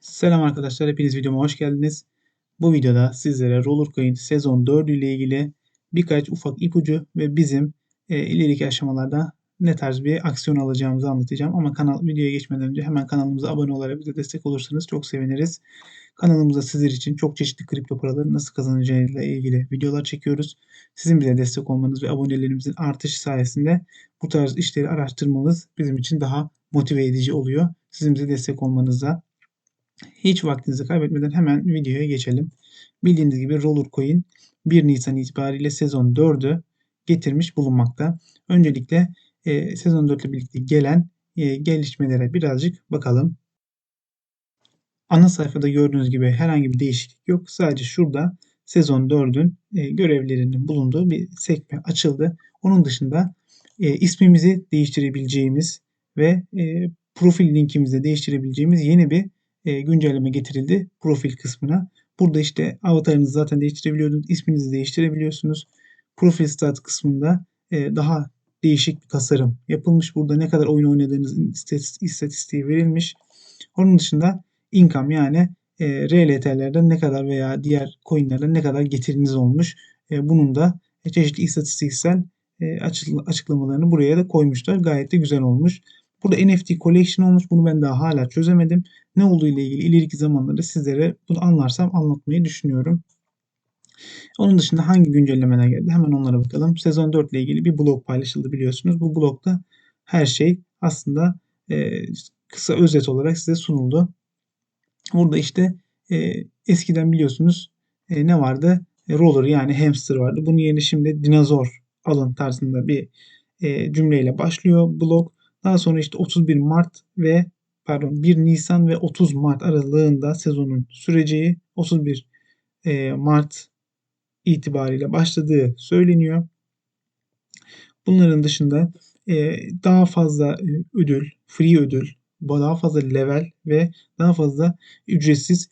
Selam arkadaşlar, hepiniz videoma hoş geldiniz. Bu videoda sizlere Rollercoin sezon 4 ile ilgili birkaç ufak ipucu ve bizim e, ileriki aşamalarda ne tarz bir aksiyon alacağımızı anlatacağım. Ama kanal videoya geçmeden önce hemen kanalımıza abone olarak bize destek olursanız çok seviniriz. Kanalımızda sizler için çok çeşitli kripto paraları nasıl kazanacağıyla ilgili videolar çekiyoruz. Sizin bize destek olmanız ve abonelerimizin artışı sayesinde bu tarz işleri araştırmamız bizim için daha motive edici oluyor. Sizin bize destek olmanızla hiç vaktinizi kaybetmeden hemen videoya geçelim. Bildiğiniz gibi Rollercoin 1 Nisan itibariyle sezon 4'ü getirmiş bulunmakta. Öncelikle e, sezon 4 ile birlikte gelen e, gelişmelere birazcık bakalım. Ana sayfada gördüğünüz gibi herhangi bir değişiklik yok. Sadece şurada sezon 4'ün e, görevlerinin bulunduğu bir sekme açıldı. Onun dışında e, ismimizi değiştirebileceğimiz ve e, profil linkimizi değiştirebileceğimiz yeni bir e, güncelleme getirildi profil kısmına. Burada işte avatarınızı zaten değiştirebiliyordunuz. isminizi değiştirebiliyorsunuz. Profil stat kısmında e, daha değişik bir tasarım yapılmış. Burada ne kadar oyun oynadığınız istatistiği verilmiş. Onun dışında income yani e, RLT'lerden ne kadar veya diğer coinlerden ne kadar getiriniz olmuş. E, bunun da çeşitli istatistiksel e, açıklamalarını buraya da koymuşlar. Gayet de güzel olmuş. Burada NFT Collection olmuş. Bunu ben daha hala çözemedim. Ne olduğu ile ilgili ileriki zamanlarda sizlere bunu anlarsam anlatmayı düşünüyorum. Onun dışında hangi güncellemeler geldi? Hemen onlara bakalım. Sezon 4 ile ilgili bir blog paylaşıldı biliyorsunuz. Bu blogda her şey aslında e, kısa özet olarak size sunuldu. Burada işte e, eskiden biliyorsunuz e, ne vardı? E, roller yani hamster vardı. Bunun yerine şimdi dinozor alın tarzında bir e, cümleyle başlıyor blog. Daha sonra işte 31 Mart ve pardon 1 Nisan ve 30 Mart aralığında sezonun süreceği 31 e, Mart itibariyle başladığı söyleniyor. Bunların dışında e, daha fazla e, ödül, free ödül, daha fazla level ve daha fazla ücretsiz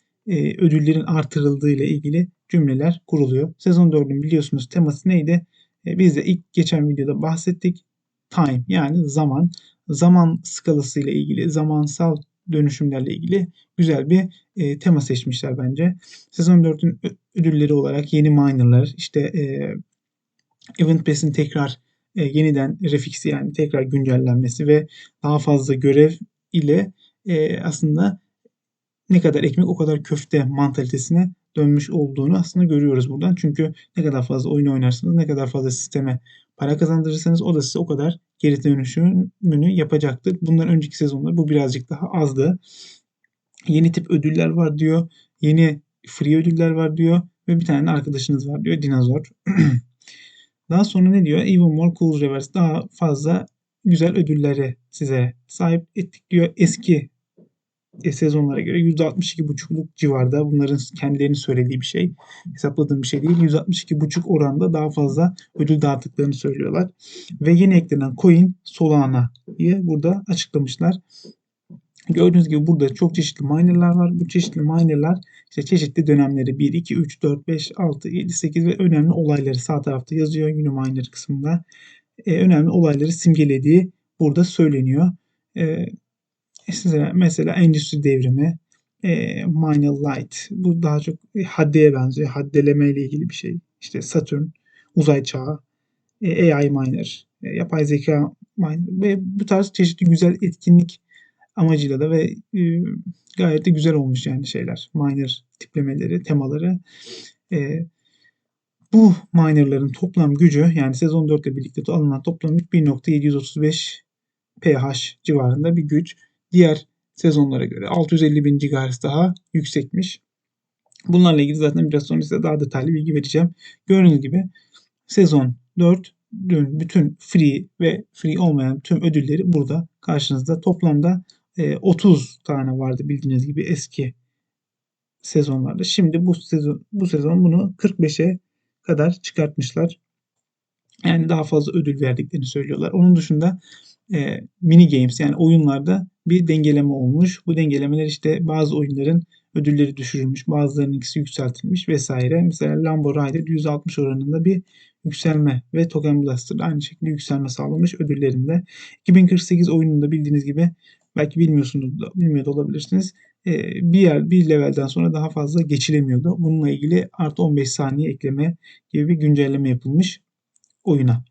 ödüllerin artırıldığı ile ilgili cümleler kuruluyor. Sezon 4'ün biliyorsunuz teması neydi? Biz de ilk geçen videoda bahsettik. Time yani zaman zaman skalası ile ilgili, zamansal dönüşümlerle ilgili güzel bir e, tema seçmişler bence. Sezon 4'ün ödülleri olarak yeni minerlar, işte e, Event Pass'in tekrar e, yeniden refiksi yani tekrar güncellenmesi ve daha fazla görev ile e, aslında ne kadar ekmek o kadar köfte mantalitesine dönmüş olduğunu aslında görüyoruz buradan. Çünkü ne kadar fazla oyun oynarsınız, ne kadar fazla sisteme para kazandırırsanız o da size o kadar geri dönüşümünü yapacaktır. Bundan önceki sezonlar bu birazcık daha azdı. Yeni tip ödüller var diyor. Yeni free ödüller var diyor. Ve bir tane arkadaşınız var diyor. Dinozor. daha sonra ne diyor? Even more cool reverse. Daha fazla güzel ödülleri size sahip ettik diyor. Eski sezonlara göre %62,5'luk civarda bunların kendilerini söylediği bir şey. Hesapladığım bir şey değil. %62,5 oranda daha fazla ödül dağıttıklarını söylüyorlar. Ve yeni eklenen coin Solana'yı burada açıklamışlar. Gördüğünüz gibi burada çok çeşitli minerlar var. Bu çeşitli minerlar işte çeşitli dönemleri 1, 2, 3, 4, 5, 6, 7, 8 ve önemli olayları sağ tarafta yazıyor Uniminer kısmında. Ee, önemli olayları simgelediği burada söyleniyor. Ee, size mesela endüstri devrimi, e, Minor Light. Bu daha çok haddeye benziyor. Haddeleme ile ilgili bir şey. İşte Satürn, uzay çağı, e, AI miner, e, yapay zeka miner ve bu tarz çeşitli güzel etkinlik amacıyla da ve e, gayet de güzel olmuş yani şeyler. Miner tiplemeleri, temaları. E, bu minerların toplam gücü yani sezon 4 ile birlikte alınan toplam 1.735 pH civarında bir güç diğer sezonlara göre 650 bin GHz daha yüksekmiş. Bunlarla ilgili zaten biraz sonra size daha detaylı bilgi vereceğim. Gördüğünüz gibi sezon 4 dün bütün free ve free olmayan tüm ödülleri burada karşınızda. Toplamda 30 e, tane vardı bildiğiniz gibi eski sezonlarda. Şimdi bu sezon bu sezon bunu 45'e kadar çıkartmışlar. Yani daha fazla ödül verdiklerini söylüyorlar. Onun dışında e, mini games yani oyunlarda bir dengeleme olmuş. Bu dengelemeler işte bazı oyunların ödülleri düşürülmüş, bazılarının ikisi yükseltilmiş vesaire. Mesela Lambo Rider 160 oranında bir yükselme ve Token Blaster aynı şekilde yükselme sağlamış ödüllerinde. 2048 oyununda bildiğiniz gibi belki bilmiyorsunuz da, bilmiyor da olabilirsiniz. E, bir yer bir levelden sonra daha fazla geçilemiyordu. Bununla ilgili artı 15 saniye ekleme gibi bir güncelleme yapılmış oyuna.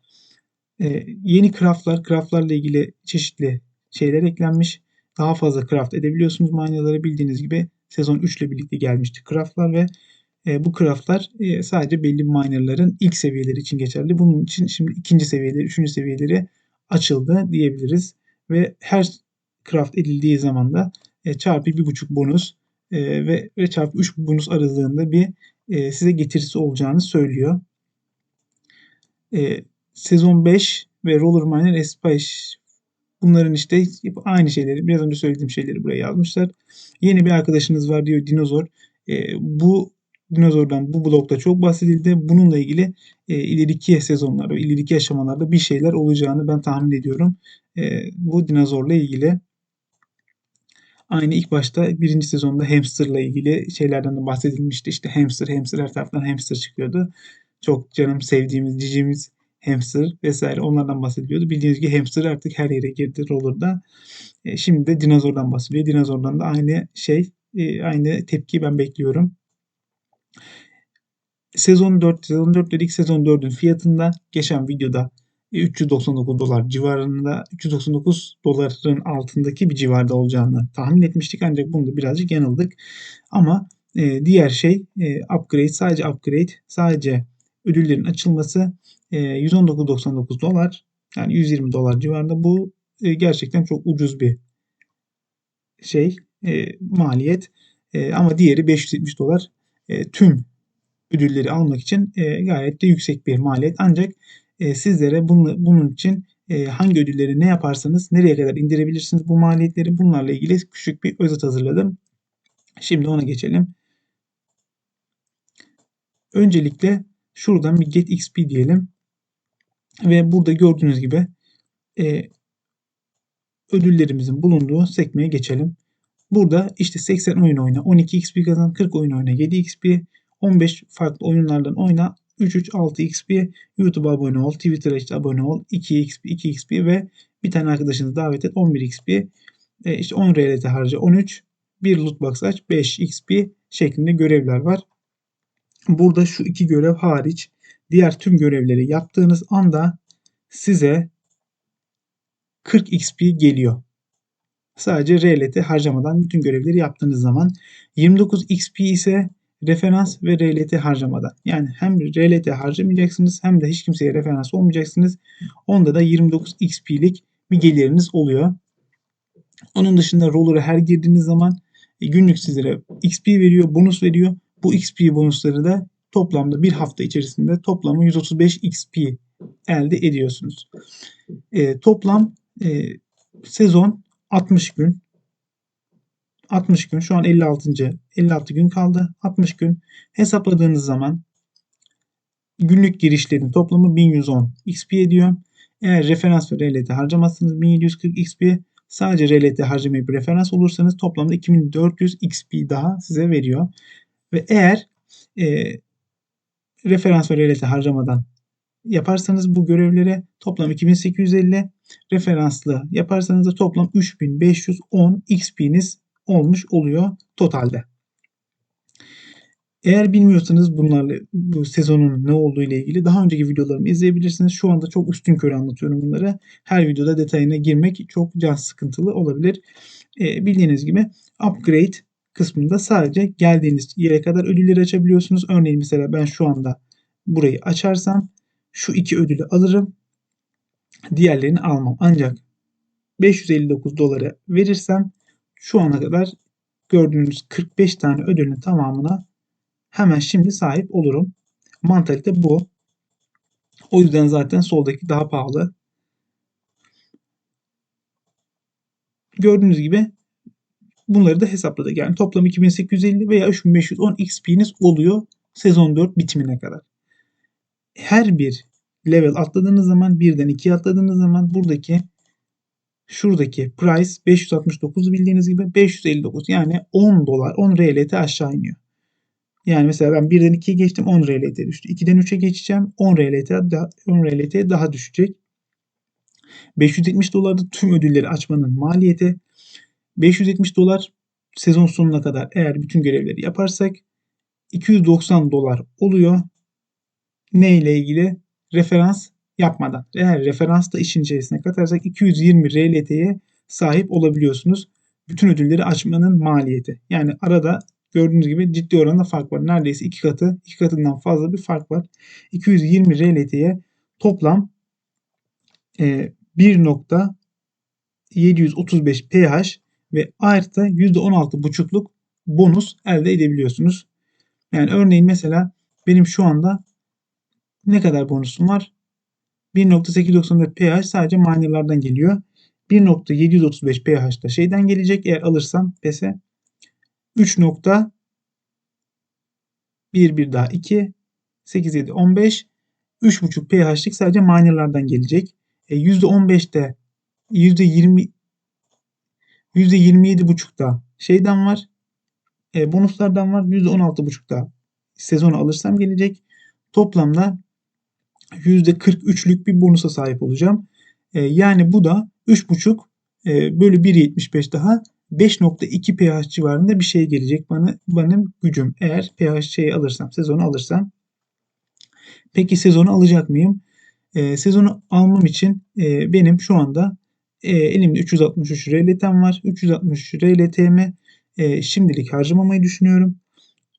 E, yeni craftlar, craftlarla ilgili çeşitli şeyler eklenmiş. Daha fazla craft edebiliyorsunuz manyaları bildiğiniz gibi sezon 3 ile birlikte gelmişti craftlar ve e, bu craftlar e, sadece belli minerların ilk seviyeleri için geçerli. Bunun için şimdi ikinci seviyeleri, üçüncü seviyeleri açıldı diyebiliriz. Ve her craft edildiği zaman da e, çarpı bir buçuk bonus e, ve, ve çarpı üç bonus aralığında bir e, size getirisi olacağını söylüyor. E, sezon 5 ve Roller Miner S5 bunların işte aynı şeyleri biraz önce söylediğim şeyleri buraya yazmışlar. Yeni bir arkadaşınız var diyor dinozor. E, bu dinozordan bu blokta çok bahsedildi. Bununla ilgili e, ileriki sezonlarda, ileriki aşamalarda bir şeyler olacağını ben tahmin ediyorum. E, bu dinozorla ilgili. Aynı ilk başta birinci sezonda hamsterla ilgili şeylerden de bahsedilmişti. İşte hamster, hamster her taraftan hamster çıkıyordu. Çok canım sevdiğimiz, cicimiz hamster vesaire onlardan bahsediliyordu. Bildiğiniz gibi hamster artık her yere girdi rollerda. E, şimdi de dinozordan bahsediyor. Dinozordan da aynı şey, e, aynı tepki ben bekliyorum. Sezon 4, sezon 4 dedik. Sezon 4'ün fiyatında geçen videoda 399 dolar civarında 399 doların altındaki bir civarda olacağını tahmin etmiştik. Ancak bunda birazcık yanıldık. Ama e, diğer şey e, upgrade sadece upgrade sadece ödüllerin açılması e, 119.99 dolar yani 120 dolar civarında bu e, gerçekten çok ucuz bir şey e, maliyet. E, ama diğeri 570 dolar tüm ödülleri almak için gayet de yüksek bir maliyet. Ancak sizlere bunu, bunun için hangi ödülleri ne yaparsanız nereye kadar indirebilirsiniz bu maliyetleri bunlarla ilgili küçük bir özet hazırladım. Şimdi ona geçelim. Öncelikle şuradan bir get xp diyelim. Ve burada gördüğünüz gibi e, ödüllerimizin bulunduğu sekmeye geçelim. Burada işte 80 oyun oyna, 12 XP kazan, 40 oyun oyna, 7 XP, 15 farklı oyunlardan oyna, 336 XP, YouTube'a abone ol, Twitter'a işte abone ol, 2 XP, 2 XP ve bir tane arkadaşını davet et 11 XP. E, işte 10 RLT harca 13, bir loot box aç 5 XP şeklinde görevler var. Burada şu iki görev hariç diğer tüm görevleri yaptığınız anda size 40 XP geliyor. Sadece RLT harcamadan bütün görevleri yaptığınız zaman 29 XP ise referans ve RLT harcamadan. Yani hem RLT harcamayacaksınız hem de hiç kimseye referans olmayacaksınız. Onda da 29 XP'lik bir geliriniz oluyor. Onun dışında roller'a her girdiğiniz zaman e, günlük sizlere XP veriyor, bonus veriyor. Bu XP bonusları da toplamda bir hafta içerisinde toplamı 135 XP elde ediyorsunuz. E, toplam e, sezon 60 gün. 60 gün şu an 56. 56 gün kaldı. 60 gün hesapladığınız zaman günlük girişlerin toplamı 1110 XP ediyor. Eğer referans ve RLT harcamazsanız 1740 XP sadece RLT harcamayıp referans olursanız toplamda 2400 XP daha size veriyor. Ve eğer e, referans ve RLT harcamadan yaparsanız bu görevlere toplam 2850 referanslı yaparsanız da toplam 3510 XP'niz olmuş oluyor totalde. Eğer bilmiyorsanız bunlarla bu sezonun ne olduğu ile ilgili daha önceki videolarımı izleyebilirsiniz. Şu anda çok üstün körü anlatıyorum bunları. Her videoda detayına girmek çok can sıkıntılı olabilir. E, bildiğiniz gibi upgrade kısmında sadece geldiğiniz yere kadar ödülleri açabiliyorsunuz. Örneğin mesela ben şu anda burayı açarsam şu iki ödülü alırım. Diğerlerini almam. Ancak 559 dolara verirsem şu ana kadar gördüğünüz 45 tane ödülün tamamına hemen şimdi sahip olurum. Mantalite bu. O yüzden zaten soldaki daha pahalı. Gördüğünüz gibi bunları da hesapladık. Yani toplam 2850 veya 3510 XP'niz oluyor sezon 4 bitimine kadar. Her bir level atladığınız zaman birden 2 atladığınız zaman buradaki şuradaki price 569 bildiğiniz gibi 559 yani 10 dolar 10 RLT aşağı iniyor. Yani mesela ben 1'den 2'ye geçtim 10 RLT düştü. 2'den 3'e geçeceğim 10 RLT, 10 RLT daha düşecek. 570 dolarda tüm ödülleri açmanın maliyeti 570 dolar sezon sonuna kadar eğer bütün görevleri yaparsak 290 dolar oluyor. Ne ile ilgili? Referans yapmadan. Eğer referans da işin içerisine katarsak 220 RLT'ye sahip olabiliyorsunuz. Bütün ödülleri açmanın maliyeti. Yani arada gördüğünüz gibi ciddi oranda fark var. Neredeyse iki katı, iki katından fazla bir fark var. 220 RLT'ye toplam e, 1.735 pH ve artı %16,5'luk bonus elde edebiliyorsunuz. Yani örneğin mesela benim şu anda ne kadar bonusum var? 1.894 pH sadece minerlardan geliyor. 1.735 pH da şeyden gelecek eğer alırsam PES'e. 3. bir bir daha 2 8 7 15 3.5 pH'lik sadece minerlardan gelecek. E, %15'te %20 %27.5'da şeyden var. E, bonuslardan var. %16.5'da sezonu alırsam gelecek. Toplamda %43'lük bir bonusa sahip olacağım. E, yani bu da 3.5 e, bölü 1.75 daha 5.2 pH civarında bir şey gelecek bana benim gücüm. Eğer pH şeyi alırsam, sezonu alırsam. Peki sezonu alacak mıyım? E, sezonu almam için e, benim şu anda e, elimde 363 RLT'm var. 363 RLT'mi e, şimdilik harcamamayı düşünüyorum.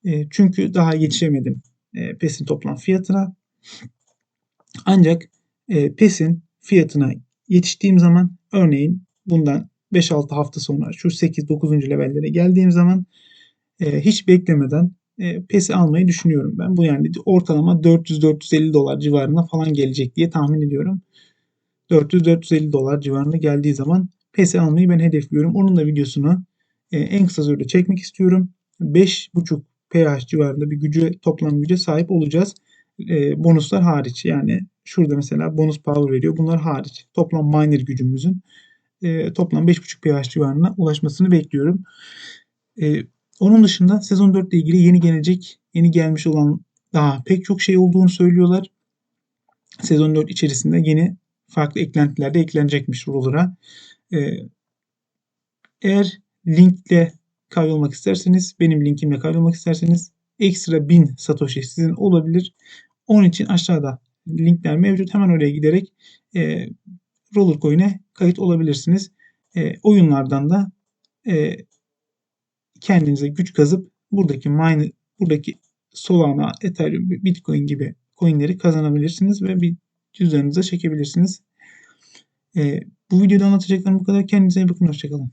E, çünkü daha yetişemedim e, PES'in toplam fiyatına. Ancak e, PES'in fiyatına yetiştiğim zaman örneğin bundan 5-6 hafta sonra şu 8-9. levellere geldiğim zaman e, hiç beklemeden e, PES'i almayı düşünüyorum ben. Bu yani ortalama 400-450 dolar civarında falan gelecek diye tahmin ediyorum. 400-450 dolar civarında geldiği zaman PES'i almayı ben hedefliyorum. Onun da videosunu e, en kısa sürede çekmek istiyorum. 5.5 pH civarında bir gücü toplam güce sahip olacağız. E, bonuslar hariç yani şurada mesela bonus power veriyor. Bunlar hariç. Toplam miner gücümüzün e, toplam 5.5 pH civarına ulaşmasını bekliyorum. Onun dışında sezon 4 ile ilgili yeni gelecek, yeni gelmiş olan daha pek çok şey olduğunu söylüyorlar. Sezon 4 içerisinde yeni farklı eklentiler de eklenecekmiş Roller'a. Ee, eğer linkle kaydolmak isterseniz, benim linkimle kaydolmak isterseniz ekstra 1000 Satoshi sizin olabilir. Onun için aşağıda linkler mevcut. Hemen oraya giderek e, Rollercoin'e kayıt olabilirsiniz. E, oyunlardan da e, kendinize güç kazıp buradaki mine, buradaki Solana, Ethereum, Bitcoin gibi coinleri kazanabilirsiniz ve bir cüzdanınıza çekebilirsiniz. E, bu videoda anlatacaklarım bu kadar. Kendinize iyi bakın. Hoşçakalın.